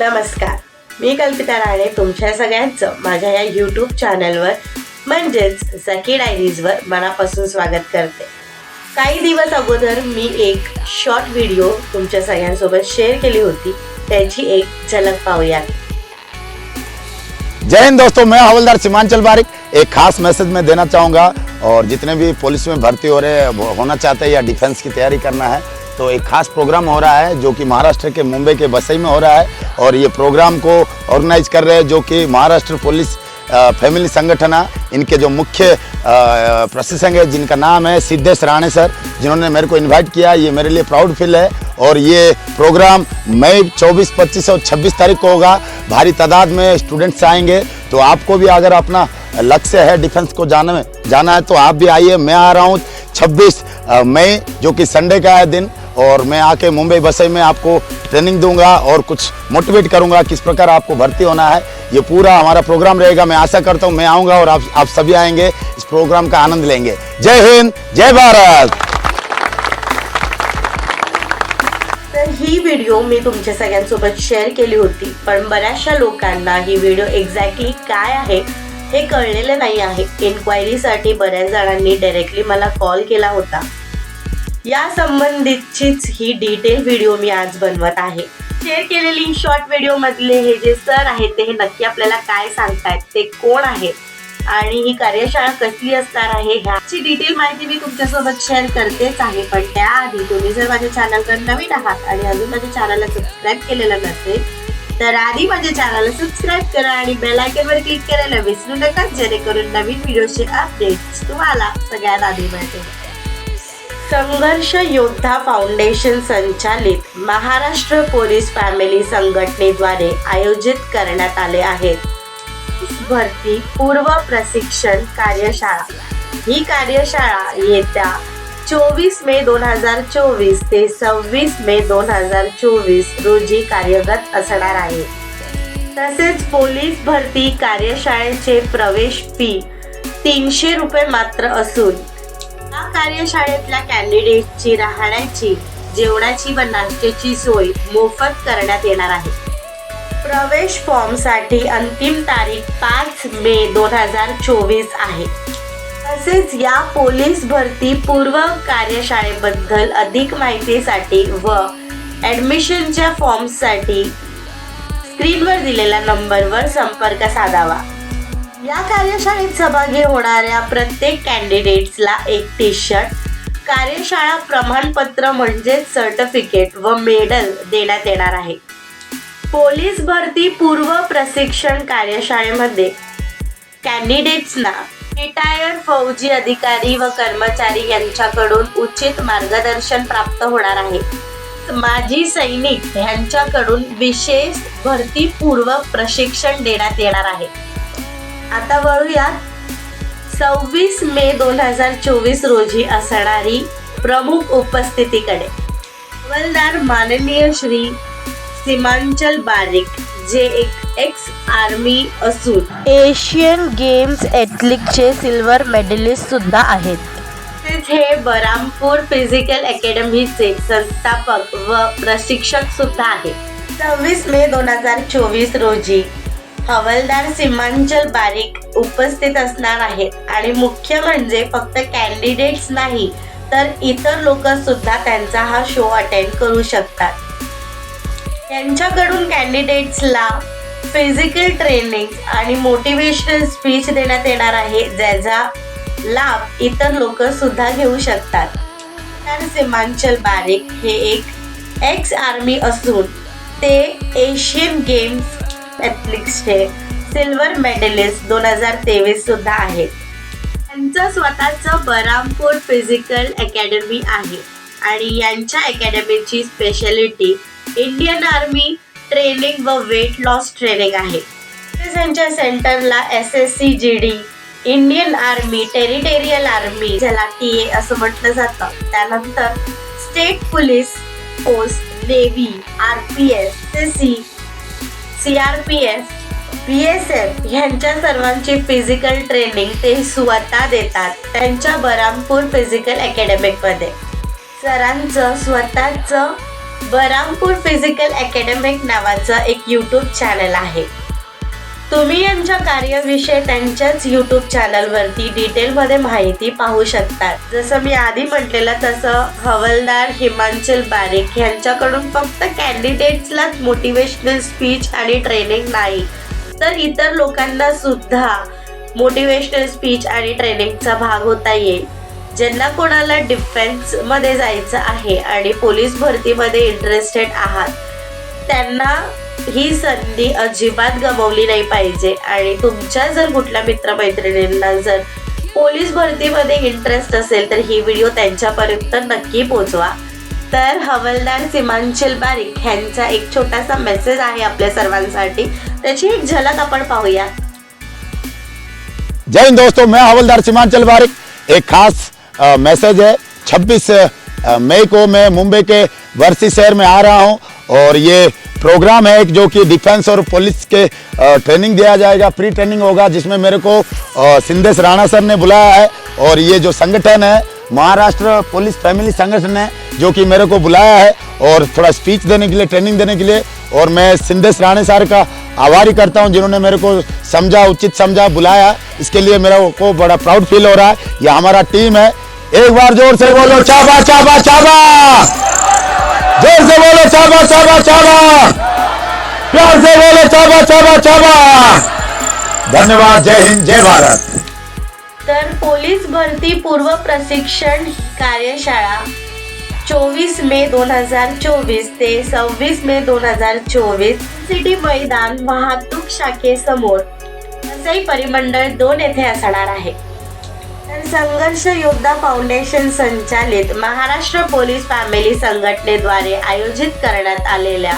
नमस्कार. मी कल्पिता राणे तुमच्या सगळ्यांचं माझ्या या यूट्यूब चॅनलवर म्हणजेच सखी डायरीजवर मनापासून स्वागत करते. काही दिवस अगोदर मी एक शॉर्ट व्हिडिओ तुमच्या सगळ्यांसोबत शेअर केली होती. त्याची एक झलक पाहूयात जय हिंद दोस्तों, मैं हवलदार सीमांचल बारिक. एक खास मैसेज मैं देना चाहूँगा और जितने भी पुलिस में भर्ती हो रहे होना चाहते हैं या डिफेंस की तैयारी करना है तो एक खास प्रोग्राम हो रहा है जो कि महाराष्ट्र के मुंबई के बसई में हो रहा है और ये प्रोग्राम को ऑर्गेनाइज कर रहे हैं जो कि महाराष्ट्र पुलिस फैमिली संगठन इनके जो मुख्य प्रशिक्षक है जिनका नाम है सिद्धेश राणे सर जिन्होंने मेरे को इनवाइट किया ये मेरे लिए प्राउड फील है और ये प्रोग्राम मई 24, 25 और 26 तारीख को होगा। भारी तादाद में स्टूडेंट्स आएँगे। तो आपको भी अगर अपना लक्ष्य है डिफेंस को जाने में जाना है तो आप भी आइए। मैं आ रहा हूँ 26 मई जो कि संडे का है दिन। और मैं आके मुंबई बसई में आपको ट्रेनिंग दूँगा और कुछ मोटिवेट करूँगा किस प्रकार आपको भर्ती होना है। ये पूरा हमारा प्रोग्राम रहेगा, मैं आशा करता हूँ, मैं आऊँगा और आप आप सभी आएँगे, इस प्रोग्राम का आनंद लेंगे। जय हिंद, जय भारत! तर ही व्हिडिओ मी तुमच्या सगळ्यांसोबत शेअर केली होती. पण बऱ्याचशा लोकांना ही व्हिडिओ एक्झॅक्टली काय आहे, हे कळलेलं नाही आहे. इन्क्वायरीसाठी बऱ्याच जणांनी डायरेक्टली मला कॉल केला होता. या संबंधितचीच ही डिटेल व्हिडिओ मी आज बनवत आहे. शेअर केलेली शॉर्ट व्हिडिओ मधले हे जे सर आहेत ते हे नक्की आपल्याला काय सांगतायत ते कोण आहेत? आणि ही कार्यशाळा कसली असणार आहे ह्याची डिटेल माहिती मी तुमच्यासोबत शेअर करतेच आहे. पण त्याआधी तुम्ही जर माझ्या चॅनलवर नवीन आहात आणि अजून माझ्या चॅनलला सबस्क्राईब केलेलं नसेल तर आधी माझ्या चॅनलला सबस्क्राईब करा आणि बेल वर क्लिक करायला विसरू नका जेणेकरून नवीन व्हिडिओचे अपडेट्स तुम्हाला सगळ्यात आधी मिळतील. संघर्ष योद्धा फाउंडेशन संचालित महाराष्ट्र पोलीस फॅमिली संघटनेद्वारे आयोजित करण्यात आले आहेत. भरती पूर्व प्रशिक्षण कार्यशाळा. ही कार्यशाळा येत्या चोवीस मे दोन हजार चोवीस ते सव्वीस मे दोन हजार चोवीस रोजी कार्यरत असणार आहे. तसेच पोलीस भरती कार्यशाळेचे प्रवेश फी तीनशे रुपये मात्र असून कार्यशाळेतल्या कॅन्डिडेटची राहण्याची जेवणाची व नाश्त्याची सोय मोफत करण्यात येणार आहे. प्रवेश फॉर्मसाठी अंतिम तारीख पाच मे दोन हजार चोवीस आहे. तसेच या पोलीस भरती पूर्व कार्यशाळेबद्दल अधिक माहितीसाठी व ॲडमिशनच्या फॉर्मसाठी स्क्रीनवर दिलेल्या नंबरवर संपर्क साधावा. या कार्यशाळेत सहभागी होणाऱ्या प्रत्येक कॅन्डिडेट्सला एक टी शर्ट कार्यशाळा प्रमाणपत्र म्हणजेच सर्टिफिकेट व मेडल देण्यात येणार आहे. पोलीस भरती पूर्व प्रशिक्षण कार्यशाळेमध्ये कॅन्डिडेट्सना रिटायर्ड फौजी अधिकारी व कर्मचारी यांच्याकडून उचित मार्गदर्शन प्राप्त होणार आहे. माजी सैनिक यांच्याकडून विशेष भरती पूर्व प्रशिक्षण देण्यात येणार आहे. आता वळूयात सव्वीस मे दोन हजार चोवीस रोजी असणारी प्रमुख उपस्थितीकडे. हवालदार माननीय श्री सीमांचल बारिक जे एक एक्स आर्मी असून एशियन गेम्स एथलिकचे सिल्वर मेडलिस्ट सुद्धा आहेत. तसेच हे बरामपूर फिजिकल अकॅडमीचे संस्थापक व प्रशिक्षक सुद्धा आहेत. सव्वीस मे दोन हजार चोवीस रोजी हवालदार सीमांचल बारीक उपस्थित असणार आहेत. आणि मुख्य म्हणजे फक्त कॅन्डिडेट्स नाही तर इतर लोक सुद्धा त्यांचा हा शो अटेंड करू शकतात. त्यांच्याकडून कॅन्डिडेट्सला फिजिकल ट्रेनिंग आणि मोटिवेशनल स्पीच देण्यात येणार आहे ज्याचा लाभ इतर लोक सुद्धा घेऊ शकतात. तर सीमांचल बारिक हे एक एक्स आर्मी असून ते एशियन गेम्स ॲथलिक्सचे सिल्वर मेडलिस्ट दोन हजार तेवीस सुद्धा आहेत. त्यांचं स्वतःचं बरामपूर फिजिकल अकॅडमी आहे आणि यांच्या अकॅडमीची स्पेशालिटी इंडियन आर्मी ट्रेनिंग व वेट लॉस ट्रेनिंग आहे. तसेच यांच्या सेंटरला S S C G D Indian army territorial army ज्याला टी ए असं म्हटलं जातं. त्यानंतर state police post navy R P S S C C R P F B S F ह्यांच्या सर्वांची फिजिकल ट्रेनिंग ते स्वतः देतात. त्यांच्या बरामपूर फिजिकल अकॅडमिकमध्ये सरांचं स्वतःचं बरामपूर फिजिकल अकॅडमिक नावाचं एक यूट्यूब चॅनल आहे. तुम्ही यांच्या कार्याविषयी त्यांच्याच यूट्यूब चॅनलवरती डिटेलमध्ये माहिती पाहू शकता. जसं मी आधी म्हटलेलं तसं हवलदार हिमांचल बारेक यांच्याकडून फक्त कॅन्डिडेट्सलाच मोटिवेशनल स्पीच आणि ट्रेनिंग नाही तर इतर लोकांना सुद्धा मोटिवेशनल स्पीच आणि ट्रेनिंगचा भाग होता येईल ज्यांना कोणाला डिफेन्समध्ये जायचं आहे आणि पोलीस भरतीमध्ये इंटरेस्टेड आहात. त्यांना ही संधी अजिबात गमावली नाही पाहिजे. आणि तुमच्या जर कुठल्या मित्रमैत्रिणींना जर पोलीस भरतीमध्ये इंटरेस्ट असेल तर ही व्हिडिओ त्यांच्यापर्यंत नक्की पोचवा. तर हवलदार सीमांचल बारीक ह्यांचा एक छोटासा मेसेज आहे आपल्या सर्वांसाठी. त्याची एक झलक आपण पाहूया. जय हिंद दोस्तों मैं हवलदार सीमांचल बारिक. एक खास अ, मैसेज है. 26 मई को मैं मुंबई के वर्सी शहर में आ रहा हूं और ये प्रोग्राम है जो कि डिफेंस और पुलिस के ट्रेनिंग दिया जाएगा प्री ट्रेनिंग होगा, जिसमें मेरे को सिंदेश राणा सर ने बुलाया है और ये जो संगठन है, महाराष्ट्र पुलिस फैमिली संगठन है, जो कि मेरे को बुलाया है और थोड़ा स्पीच देने के लिए ट्रेनिंग देने के लिए और मैं सिंदेश राणे सर का आभारी करता हूँ, जिन्होंने मेरे को समझा, उचित समझा, बुलाया। इसके लिए मेरा को बड़ा प्राउड फील हो रहा है। ये हमारा टीम है। एक बार ज़ोर से बोलो, चाबा चाबा चाबा! जोर से बोलो चाबा चाबा चाबा। प्यार से बोलो चाबा चाबा चाबा। धन्यवाद जय हिंद जय भारत। तर पोलीस भरती पूर्व प्रशिक्षण कार्यशाळा चोवीस मे दोन हजार चोवीस ते सव्वीस मे दोन हजार चोवीस सिटी मैदान वाहतूक शाखेसमोर वसई परिमंडळ दोन येथे असणार आहे. संघर्ष योद्धा फाउंडेशन संचालित महाराष्ट्र पोलीस फॅमिली संघटनेद्वारे आयोजित करण्यात आलेल्या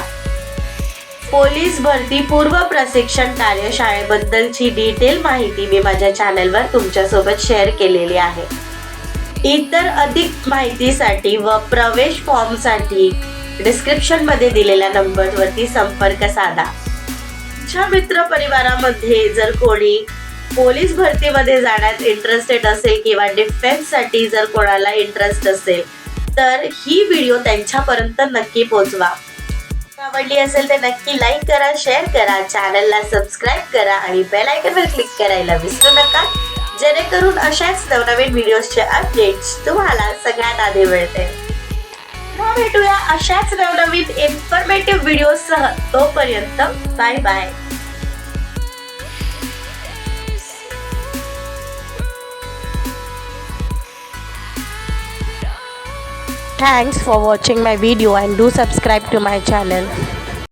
पोलीस भरती पूर्व प्रशिक्षण कार्यशाळेबद्दलची डिटेल माहिती मी माझ्या चॅनलवर तुमच्यासोबत शेअर केलेली आहे. इतर अधिक माहितीसाठी व प्रवेश फॉर्मसाठी डिस्क्रिप्शनमध्ये दिलेल्या नंबरवरती संपर्क साधा. मित्र परिवारामध्ये जर कोणी पोलीस भरतीमध्ये जाण्यात इंटरेस्टेड असेल किंवा डिफेन्ससाठी जर कोणाला इंटरेस्ट असेल तर ही व्हिडिओ त्यांच्यापर्यंत नक्की पोहोचवा आवडली असेल तर नक्की लाईक करा शेअर करा चॅनलला सबस्क्राईब करा आणि बेल आयकनवर क्लिक करायला विसरू नका. जेणेकरून अशाच नवनवीन व्हिडिओजचे अपडेट्स तुम्हाला सगळ्यात आधी मिळते भेटूया अशाच नवनवीन इन्फॉर्मेटिव्ह व्हिडिओसह तोपर्यंत bye bye Thanks for watching my video and do subscribe to my channel.